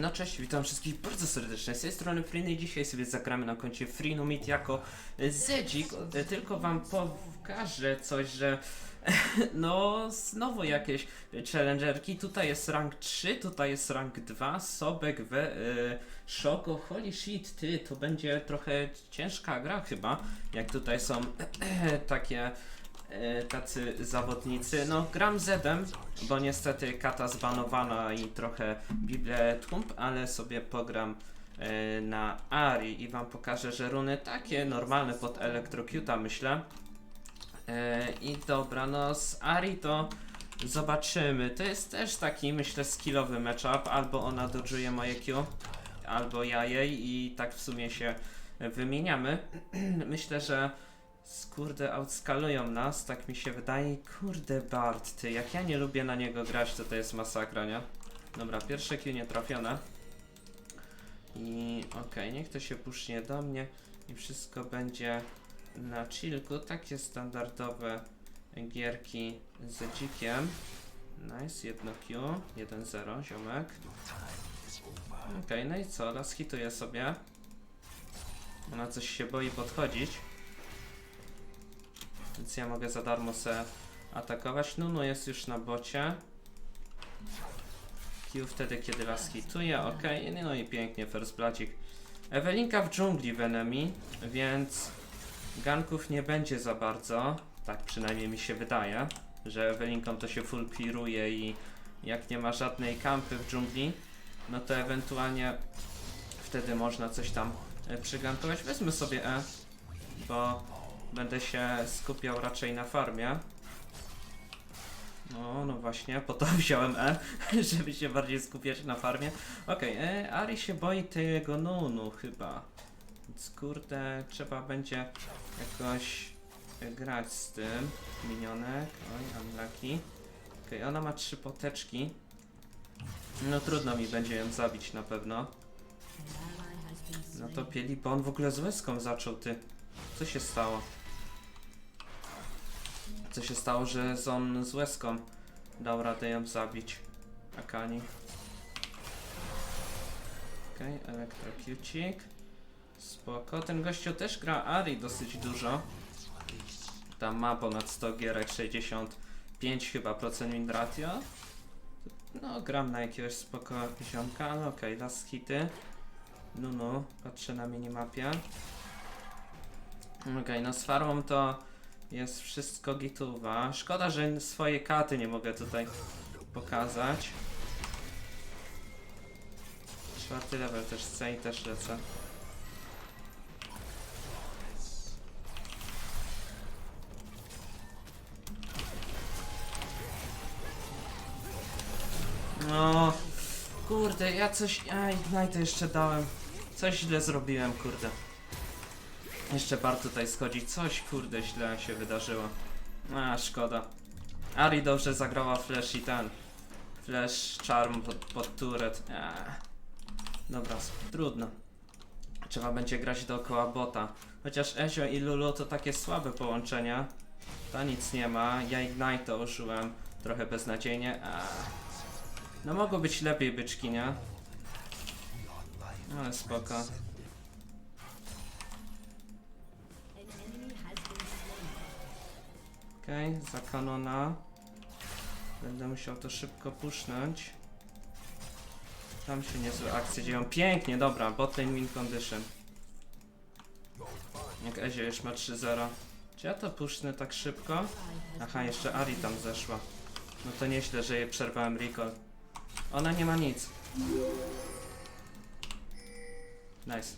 No cześć, witam wszystkich bardzo serdecznie. Z tej strony Friny i dzisiaj sobie zagramy na koncie Freenomit jako Zedzik. Tylko wam pokażę coś, że no znowu jakieś challengerki. Tutaj jest rank 3, tutaj jest rank 2. Sobek we e, Szoko. Holy shit, ty, to będzie trochę ciężka gra chyba. Jak tutaj są takie tacy zawodnicy. No, gram Zedem, bo niestety kata zbanowana i trochę Bible Trump, ale sobie pogram e, na Ari i wam pokażę, że runy takie normalne pod Electrocuta myślę. E, I dobra, no z Ari to zobaczymy. To jest też taki myślę skillowy matchup, albo ona dodżuje moje Q, albo ja jej i tak w sumie się wymieniamy. myślę, że Kurde, outskalują nas, tak mi się wydaje. Kurde, Bart, ty, jak ja nie lubię na niego grać, to to jest masakra, nie? Dobra, pierwsze Q nie trafione. I okej, niech to się pusznie do mnie i wszystko będzie na chillku. Takie standardowe gierki z dzikiem. Nice, jedno Q, 1-0, ziomek. Okej, no i co? Raz hituję sobie. Ona coś się boi podchodzić. Więc ja mogę za darmo se atakować. Nunu jest już na bocie. Q wtedy, kiedy las hituje, ok. No i pięknie, first blacik. Ewelinka w dżungli w enemy, więc ganków nie będzie za bardzo. Tak przynajmniej mi się wydaje, że Ewelinką to się full clearuje i jak nie ma żadnej kampy w dżungli, no to ewentualnie wtedy można coś tam e, przygankować. Wezmę sobie E, bo Będę się skupiał raczej na farmie. No, no właśnie, po to wziąłem E, żeby się bardziej skupiać na farmie. Okej, okay, Ari się boi tego Nunu chyba. Więc kurde, trzeba będzie jakoś e, grać z tym. Minionek, oj, unlucky. Okej, okay, ona ma trzy poteczki. No trudno mi będzie ją zabić na pewno. No to pieli, bo on w ogóle z łezką zaczął, ty. Co się stało? Co się stało, że Zon z łezką dał radę ją zabić? Akani. Okej, okay. Spoko. Ten gościu też gra Ari dosyć dużo. Tam ma ponad 100 gierek, 65 chyba procent win ratio. No, gram na jakiegoś spoko ziomka, ale okej, okay, last hity. No, no, patrzę na minimapie. Okej, okay, no z farmą to jest wszystko gituwa. Szkoda, że swoje katy nie mogę tutaj pokazać. Czwarty level też chcę i też lecę. No, kurde, ja coś. Aj, Ignite jeszcze dałem. Coś źle zrobiłem, kurde. Jeszcze Bart tutaj schodzi. Coś kurde źle się wydarzyło. A, szkoda. Ari dobrze zagrała Flash i ten. Flash Charm pod, pod turret. Eee. Dobra, trudno. Trzeba będzie grać dookoła bota. Chociaż Ezio i Lulu to takie słabe połączenia. Ta nic nie ma. Ja Ignite użyłem trochę beznadziejnie. Eee. No mogło być lepiej byczki, nie? Ale spoko. Okay, za kanona. Będę musiał to szybko pusznąć. Tam się niezłe akcje dzieją. Pięknie, dobra, botlane win condition. Jak Ezio już ma 3-0. Czy ja to pusznę tak szybko? Aha, jeszcze Ari tam zeszła. No to nieźle, że jej przerwałem recall. Ona nie ma nic. Nice.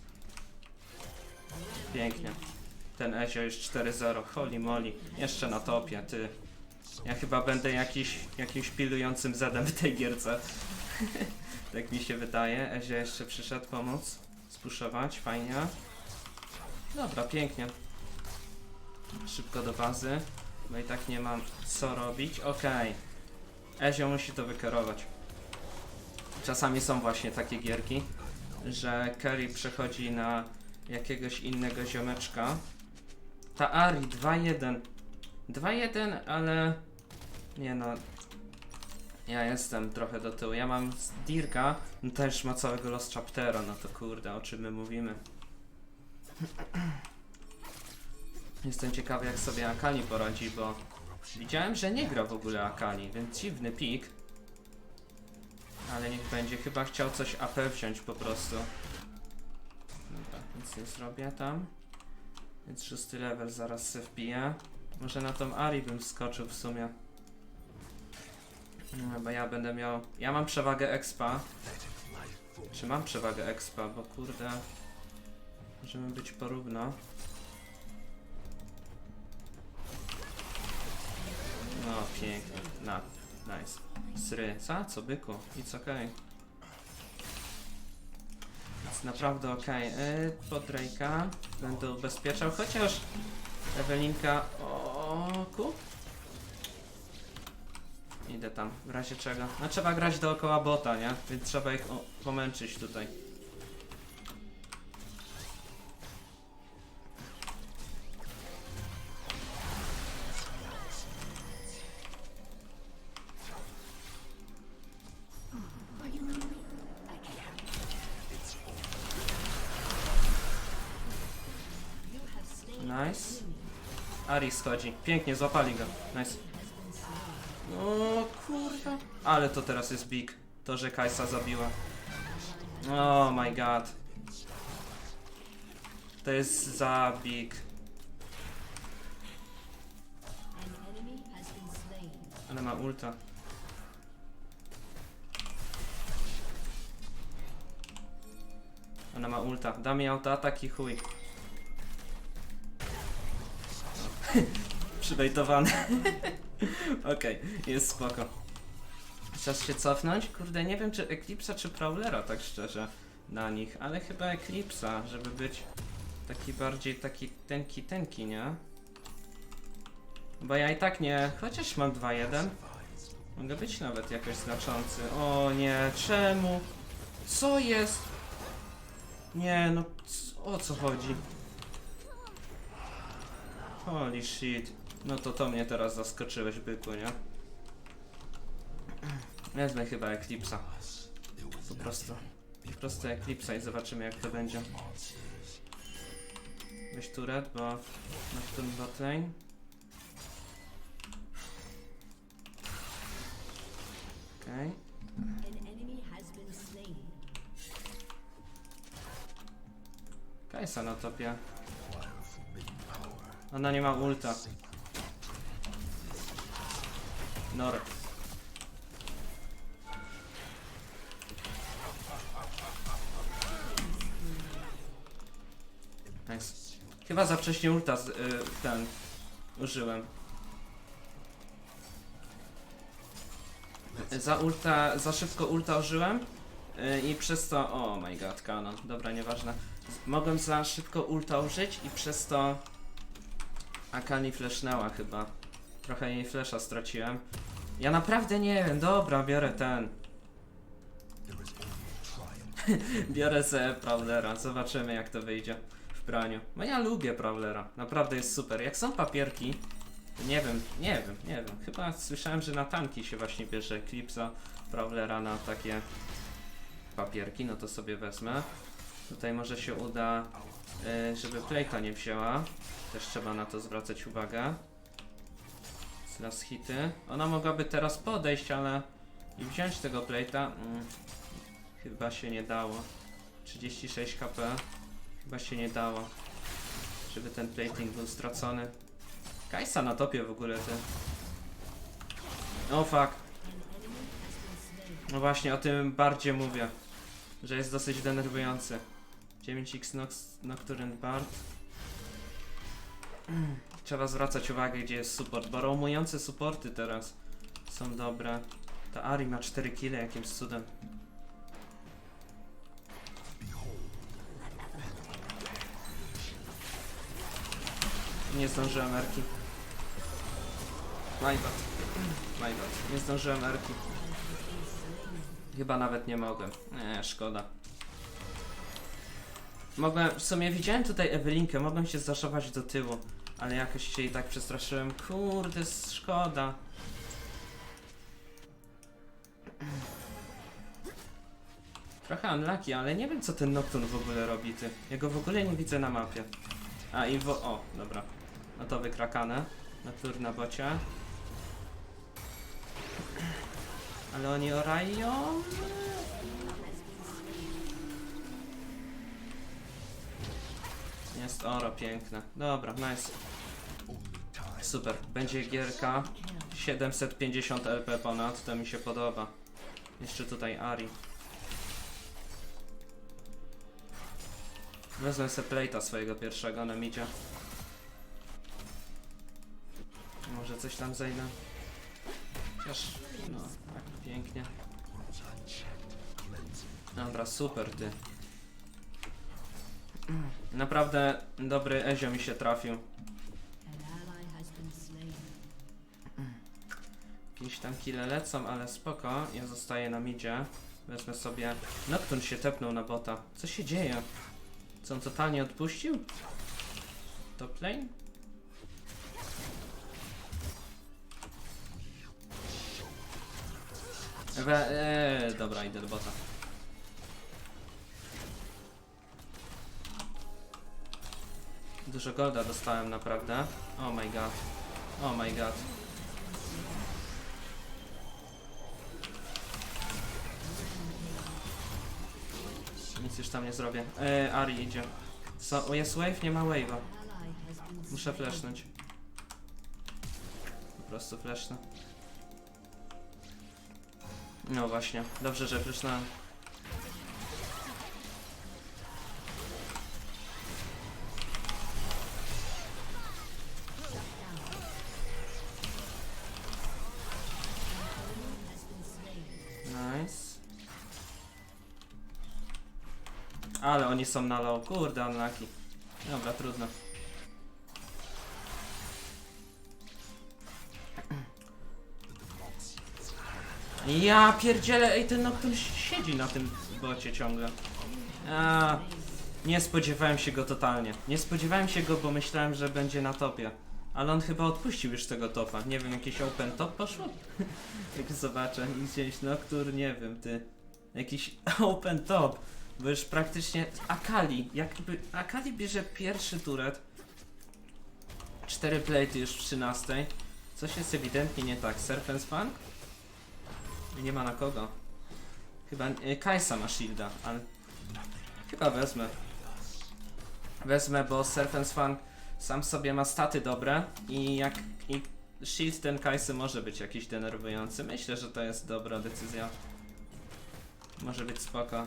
Pięknie. Ten Ezio już 4-0, holy moly. Jeszcze na topie, ty. Ja chyba będę jakiś, jakimś pilującym zadem w tej gierce. tak mi się wydaje. Ezio jeszcze przyszedł pomóc. Spuszować, fajnie. Dobra, pięknie. Szybko do bazy, bo i tak nie mam co robić. Okej. Okay. Ezio musi to wykierować. Czasami są właśnie takie gierki, że Kerry przechodzi na jakiegoś innego ziomeczka ta Ari 2-1. 2-1, ale... Nie no. Ja jestem trochę do tyłu. Ja mam Dirka, no też ma całego Lost Chaptera, no to kurde, o czym my mówimy. Jestem ciekawy jak sobie Akali poradzi, bo widziałem, że nie gra w ogóle Akali, więc dziwny pik. Ale niech będzie, chyba chciał coś AP wziąć po prostu. Dobra, nic nie zrobię tam. Więc szósty level zaraz se wbiję. Może na tą Ari bym wskoczył w sumie. No, bo ja będę miał... Ja mam przewagę expa. Czy mam przewagę expa? Bo kurde... Możemy być porówno. No, pięknie. Nice. Sry. Za co, byku? It's okej. Naprawdę okej. Okay. Pod Drake'a będę ubezpieczał, chociaż Ewelinka... O, ku? Idę tam, w razie czego. No trzeba grać dookoła bota, nie? Więc trzeba ich o, pomęczyć tutaj. Nice. Ari schodzi. Pięknie, złapali go. Nice. O kurwa. Ale to teraz jest big. To, że Kajsa zabiła. Oh my god. To jest za big. Ale ma ulta. Ona ma ulta. Da mi autoatak i chuj. Przybejtowany. Okej, jest spoko. Czas się cofnąć? Kurde, nie wiem czy Eclipsa czy Prowlera, tak szczerze, na nich, ale chyba Eclipsa, żeby być taki bardziej taki tenki tenki, nie? Bo ja i tak nie, chociaż mam 2-1, mogę być nawet jakoś znaczący. O nie, czemu? Co jest? Nie, no o co chodzi? Holy shit. No to to mnie teraz zaskoczyłeś, byku, nie? Wezmę chyba Eclipsa. Po prostu. Po prostu Eclipsa i zobaczymy jak to będzie. Weź turret, bo na tym botlane. Okej. Kajsa na topie. Ona nie ma ulta. Nor. Nice. Chyba za wcześnie ulta z, y, ten użyłem. Za ulta, za szybko ulta użyłem y, i przez to, oh my god, kanon, dobra, nieważne. Mogłem za szybko ulta użyć i przez to Akali flashnęła chyba. Trochę jej flasha straciłem. Ja naprawdę nie wiem, dobra, biorę ten. biorę sobie Prowlera, zobaczymy jak to wyjdzie w praniu. No ja lubię Prowlera, naprawdę jest super. Jak są papierki, nie wiem, nie wiem, nie wiem. Chyba słyszałem, że na tanki się właśnie bierze Eclipsa Prowlera na takie papierki, no to sobie wezmę. Tutaj może się uda, żeby Playka nie wzięła. Też trzeba na to zwracać uwagę. Teraz hity. Ona mogłaby teraz podejść, ale i wziąć tego plate'a. Mm, chyba się nie dało. 36 kp. Chyba się nie dało. Żeby ten plating był stracony. Kajsa na topie w ogóle ty. Oh fuck. No właśnie, o tym bardziej mówię. Że jest dosyć denerwujący. 9x Nox, Nocturne Bard. Trzeba zwracać uwagę, gdzie jest support, bo roamujące supporty teraz są dobre. Ta Ari ma 4 kile jakimś cudem. Nie zdążyłem Erki. My bad. My bad. Nie zdążyłem Erki. Chyba nawet nie mogłem. Nie, szkoda. Mogłem, w sumie widziałem tutaj Ewelinkę, mogłem się zaszować do tyłu, ale jakoś się i tak przestraszyłem. Kurde, szkoda. Trochę unlucky, ale nie wiem co ten Nocturne w ogóle robi, ty. Ja go w ogóle nie widzę na mapie. A, i wo... O, dobra. No to wykrakane. Nocturne na bocie. Ale oni orają... Jest oro piękne. Dobra, nice. Super, będzie gierka 750 LP ponad, to mi się podoba. Jeszcze tutaj Ari. Wezmę sobie plate'a swojego pierwszego na midzie. Może coś tam zajdę. Chociaż, no, tak pięknie. Dobra, super ty. Naprawdę dobry Ezio mi się trafił. Jakieś tam kile lecą, ale spoko. Ja zostaję na midzie. Wezmę sobie... Nocturne się tepnął na bota. Co się dzieje? Co on totalnie odpuścił? Top lane? Eee, dobra, idę do bota. Dużo golda dostałem naprawdę. Oh my god. Oh my god. Nic już tam nie zrobię. E, Ari idzie. Co? O, jest wave? Nie ma wave'a. Muszę flashnąć. Po prostu flashnę. No właśnie. Dobrze, że flashnąłem. Ale oni są na low. Kurde, unlucky. Dobra, trudno. Ja pierdzielę, ej, ten Nocturne siedzi na tym bocie ciągle. A, nie spodziewałem się go totalnie. Nie spodziewałem się go, bo myślałem, że będzie na topie. Ale on chyba odpuścił już tego topa. Nie wiem, jakiś open top poszło? Jak zobaczę gdzieś Noctur, nie wiem, ty. Jakiś open top. Bo już praktycznie Akali, jakby Akali bierze pierwszy turet. Cztery plate już w 13. Coś jest ewidentnie nie tak. Serpent Funk? Nie ma na kogo. Chyba e, Kajsa ma shielda, ale chyba wezmę. Wezmę, bo Serpent Funk sam sobie ma staty dobre i jak i shield ten Kajsy może być jakiś denerwujący. Myślę, że to jest dobra decyzja. Może być spoko.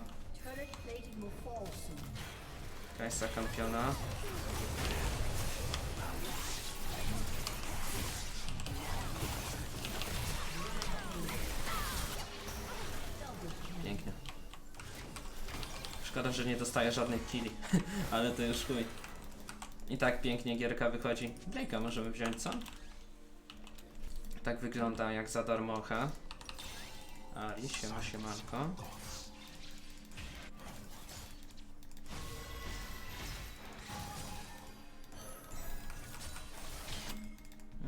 Kajsa kampiona. Pięknie. Szkoda, że nie dostaję żadnych killi, ale to już chuj. I tak pięknie gierka wychodzi. Drake'a możemy wziąć, co? Tak wygląda jak za darmocha. Ari, siema, siemanko.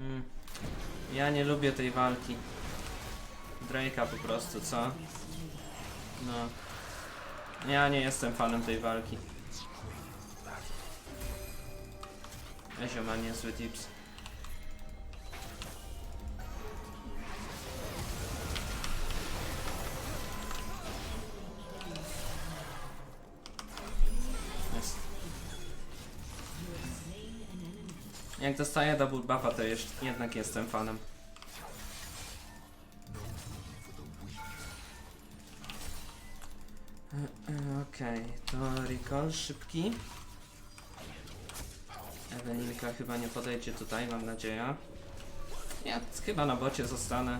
Mm. Ja nie lubię tej walki. Drake'a po prostu, co? No. Ja nie jestem fanem tej walki. Ezio ma niezły tips. Jak dostaję double buffa, to jeszcze, jednak jestem fanem. Okej, to recall szybki. Ewelinka chyba nie podejdzie tutaj, mam nadzieję. Ja chyba na bocie zostanę.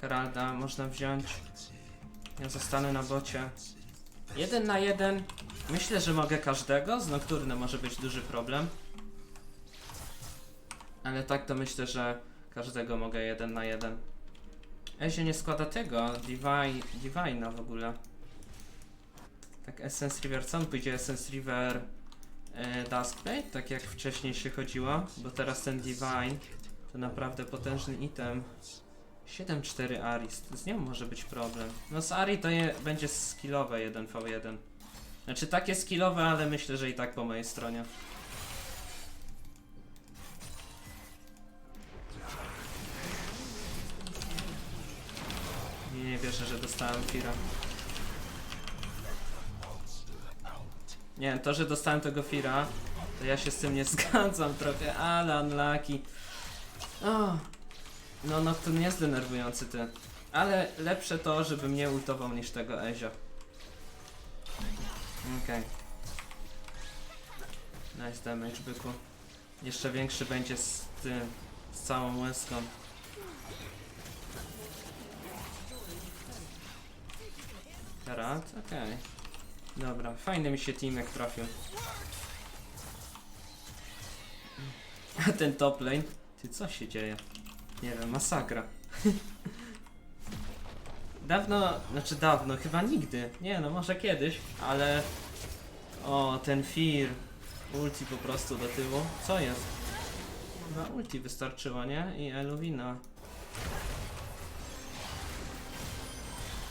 Heralda można wziąć. Ja zostanę na bocie. Jeden na jeden. Myślę, że mogę każdego. Z Nocturne może być duży problem. Ale tak to myślę, że każdego mogę jeden na jeden. Ezio nie składa tego, Divine, Divina w ogóle. Tak Essence River, co on pójdzie? Essence River e, tak jak wcześniej się chodziło, bo teraz ten Divine to naprawdę potężny item 7-4 Arist. Z nią może być problem. No z Ari to je, będzie skillowe 1v1. Znaczy takie skillowe, ale myślę, że i tak po mojej stronie. Nie, wierzę, że dostałem Fira. Nie, to, że dostałem tego Fira, to ja się z tym nie zgadzam trochę, ale unlucky. No, no to nie jest denerwujący ty. Ale lepsze to, żeby mnie ultował niż tego Ezio. Okej. Nice damage, byku. Jeszcze większy będzie z tym, z całą łezką. Karat? Okej. Dobra, fajny mi się teamek trafił. A ten top lane? Ty, co się dzieje? Nie wiem, masakra. dawno, znaczy dawno, chyba nigdy. Nie no, może kiedyś, ale... O, ten Fear. Ulti po prostu do tyłu. Co jest? Chyba ulti wystarczyło, nie? I Eluwina.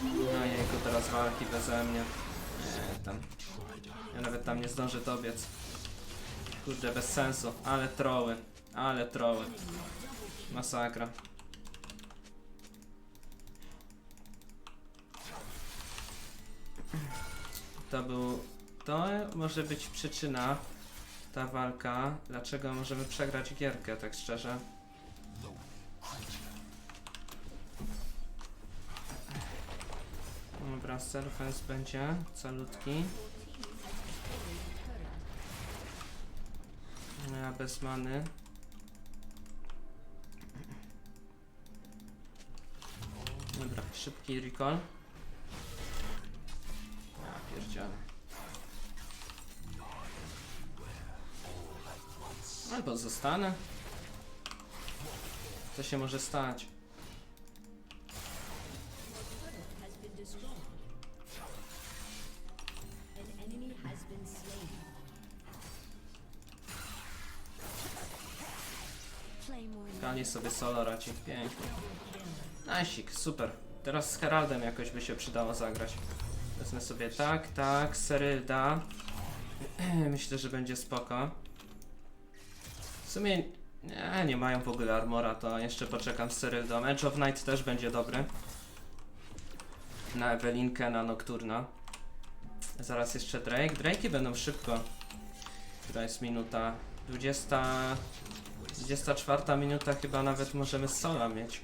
No jejku, teraz walki beze mnie. Nie, tam. Ja nawet tam nie zdążę dobiec. Kurde, bez sensu. Ale troły. Ale troły. Masakra. To był... To może być przyczyna, ta walka, dlaczego możemy przegrać gierkę, tak szczerze. Dobra, self będzie calutki. No Ja bez many. Dobra, szybki recall. Albo zostanę. Co się może stać? Kali sobie solo raczej. Pięknie. Najsik, super. Teraz z Heraldem jakoś by się przydało zagrać. Wezmę sobie tak, tak, Serylda. Myślę, że będzie spoko. W sumie nie, nie mają w ogóle armora, to jeszcze poczekam z Seryldą. Edge of Night też będzie dobry. Na Ewelinkę, na Nocturna. Zaraz jeszcze Drake. Drake'i będą szybko. Która jest minuta? 20... 24 minuta chyba nawet możemy sola mieć.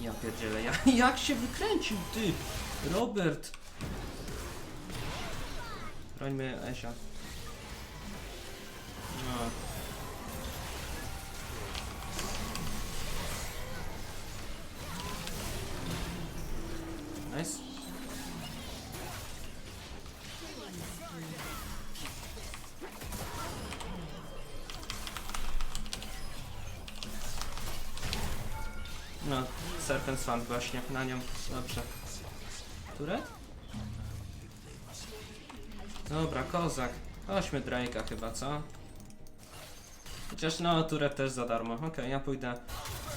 Ja pierdzielę, ja, jak się wykręcił ty, Robert. Brońmy Ezia. No. Nice. No, Serpent Swan właśnie, na nią, dobrze. Które? Dobra, kozak. Chodźmy Drake'a chyba, co? Chociaż no, Turet też za darmo. Okej, ja pójdę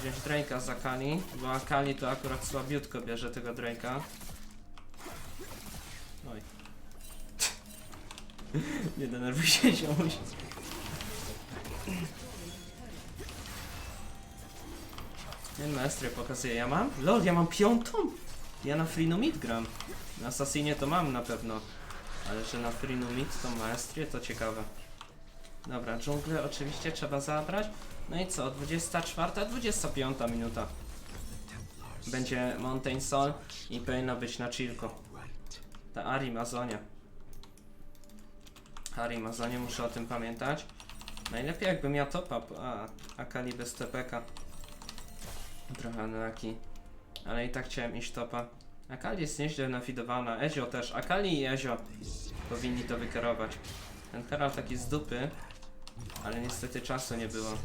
wziąć Drake'a za Kali, bo Akali to akurat słabiutko bierze tego Drake'a. Oj. Nie denerwuj się, ziomuś. Ten maestry pokazuje, ja mam? Lol, ja mam piątą? Ja na Freenomit gram. Na Assassinie to mam na pewno. Ale że na Freenomit to maestrię to ciekawe. Dobra, dżunglę oczywiście trzeba zabrać. No i co, 24, 25 minuta. Będzie Mountain Soul i powinno być na chillku. Ta Ari Mazonia. Ari Mazonie, muszę o tym pamiętać. Najlepiej jakbym miał topa, a Akali bez TPK. Trochę unlucky. Ale i tak chciałem iść topa. Akali jest nieźle nafidowana, Ezio też. Akali i Ezio powinni to wykierować. Ten Herald taki z dupy, ale niestety czasu nie było.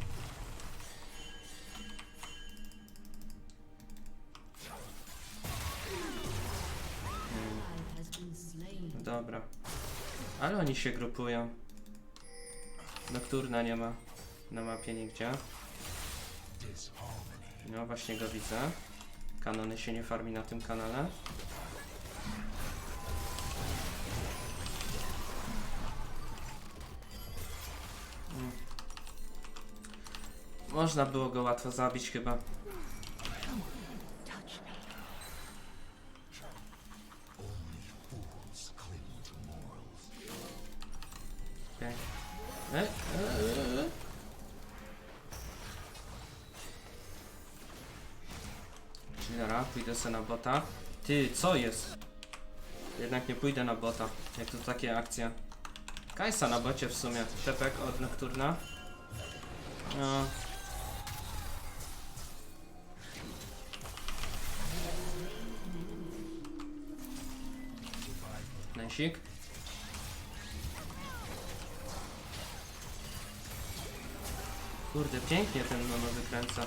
slain. Dobra. Ale oni się grupują. Nocturna nie ma na mapie nigdzie. No właśnie go widzę. Kanony się nie farmi na tym kanale. Można było go łatwo zabić chyba. Chillera, pójdę sobie na bota. Ty, co jest? Jednak nie pójdę na bota. Jak to takie akcje. Kajsa na bocie w sumie. Tepek od Nocturna. No. Najsik. Kurde, pięknie ten nono wykręca.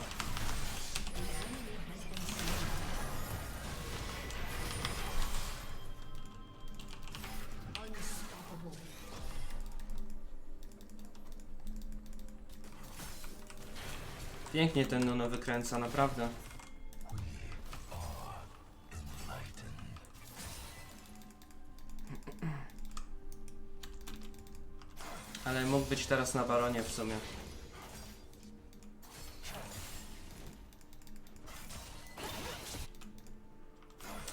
Pięknie ten Nuno wykręca, naprawdę. Teraz na baronie w sumie.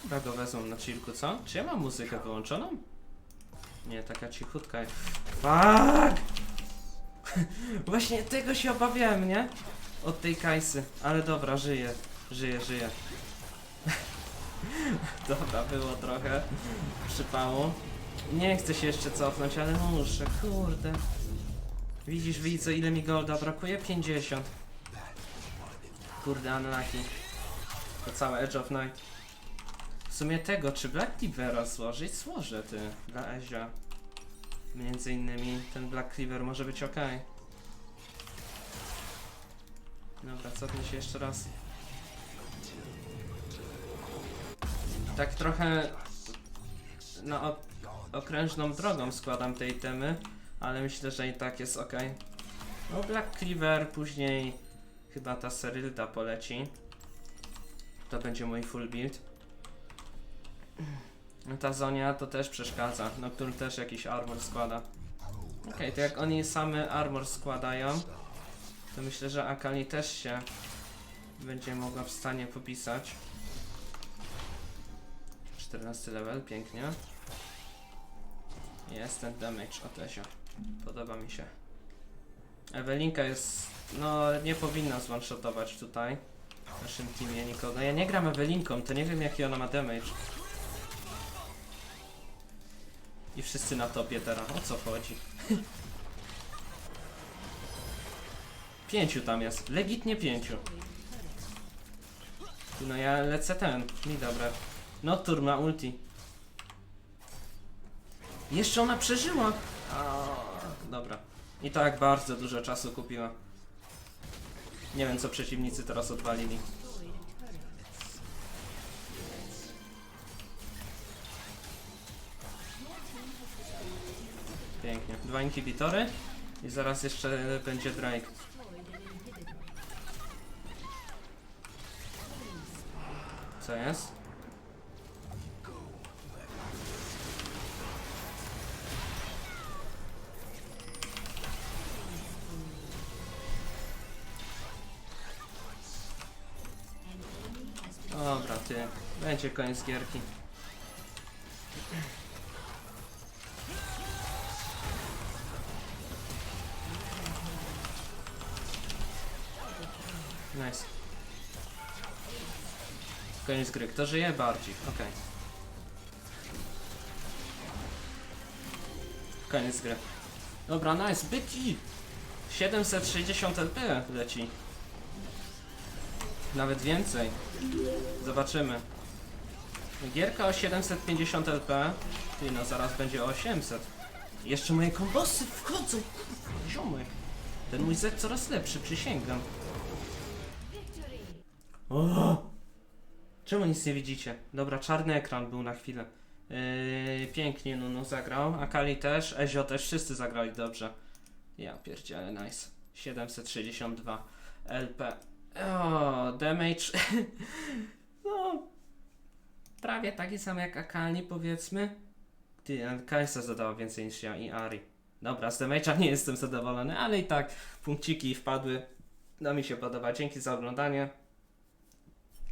Chyba go wezmą na chillku, co? Czy ja mam muzykę wyłączoną? Nie, taka cichutka. Fuck! Właśnie tego się obawiałem, nie? Od tej kajsy. Ale dobra, żyję. Żyję, żyję. dobra, było trochę przypało. Nie chcę się jeszcze cofnąć, ale muszę, kurde. Widzisz, widzę ile mi golda brakuje? 50. Kurde, unlucky. To całe Edge of Night. W sumie tego, czy Black Cleavera złożyć? Złożę, ty, dla Ezia. Między innymi ten Black Cleaver może być ok. Dobra, cofnę się jeszcze raz. Tak trochę na ok okrężną drogą składam tej temy, ale myślę, że i tak jest ok. No Black Cleaver, później chyba ta Serylda poleci. To będzie mój full build. No Ta Zonia to też przeszkadza, no który też jakiś armor składa. Okej, to jak oni same armor składają, to myślę, że Akali też się będzie mogła w stanie popisać. 14 level, pięknie. Jest ten damage od Ezio. Podoba mi się. Ewelinka jest, no nie powinna zone-shotować tutaj. W naszym teamie nikogo. Ja nie gram Ewelinką, to nie wiem jaki ona ma damage. I wszyscy na topie teraz. O co chodzi? pięciu tam jest. Legitnie pięciu. No ja lecę ten. Mi dobra. Noctur ma ulti. Jeszcze ona przeżyła. Dobra. I tak bardzo dużo czasu kupiła. Nie wiem co przeciwnicy teraz odwalili. Pięknie. Dwa inhibitory i zaraz jeszcze będzie Drake. Co jest? Będzie koniec gierki. Nice. Koniec gry. Kto żyje? Bardziej. Okej. Koniec gry. Dobra, nice. Byki! 760 LP leci. Nawet więcej. Zobaczymy. Gierka o 750 LP. Ty no, zaraz będzie o 800. Jeszcze moje kombosy wchodzą. Ziomek. Ten mój Z coraz lepszy, przysięgam. O! Czemu nic nie widzicie? Dobra, czarny ekran był na chwilę. Yy, pięknie Nunu zagrał, Akali też, Ezio też, wszyscy zagrali dobrze. Ja pierdzielę, nice. 762 LP. O, damage. no. Prawie taki sam jak Akali, powiedzmy. Ty, Kajsa zadała więcej niż ja i Ari. Dobra, z damage'a nie jestem zadowolony, ale i tak punkciki wpadły. No mi się podoba. Dzięki za oglądanie.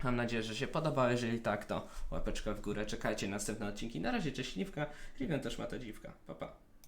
Mam nadzieję, że się podobało. Jeżeli tak, to łapeczka w górę. Czekajcie na następne odcinki. Na razie, cześć Śliwka. Riven też ma ta dziwka. Pa, pa.